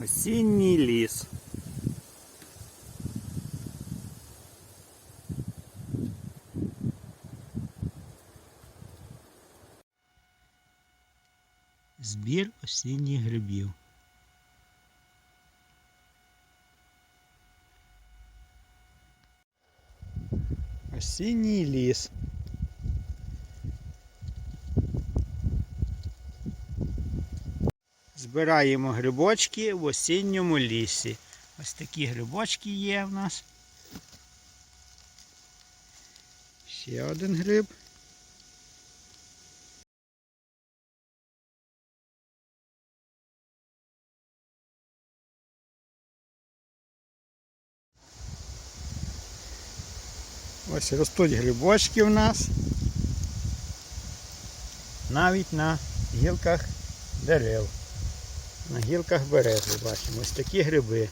Осінній ліс. Збір осінніх грибів. Осінній ліс. Збираємо грибочки в осінньому лісі. Ось такі грибочки є в нас. Ще один гриб. Ось ростуть грибочки в нас. Навіть на гілках дерев. На гілках берези бачимо ось такі гриби.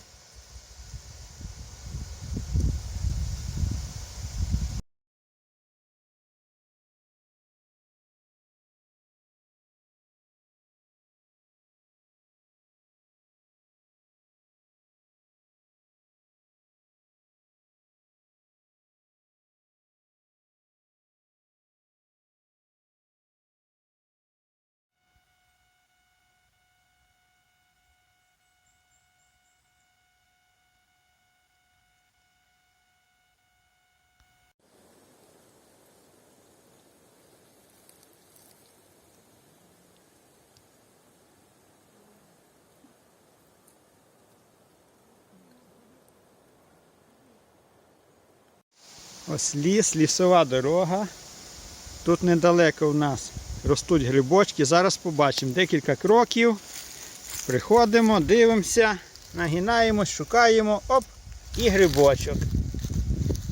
Ось ліс, лісова дорога. Тут недалеко в нас ростуть грибочки. Зараз побачимо декілька кроків. Приходимо, дивимося, нагинаємось, шукаємо. Оп! І грибочок.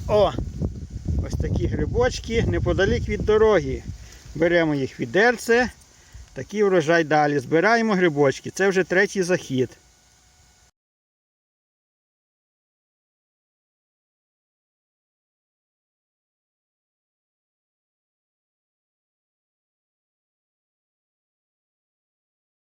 О! Ось такі грибочки неподалік від дороги. Беремо їх відерце. Такий врожай далі. Збираємо грибочки. Це вже третій захід.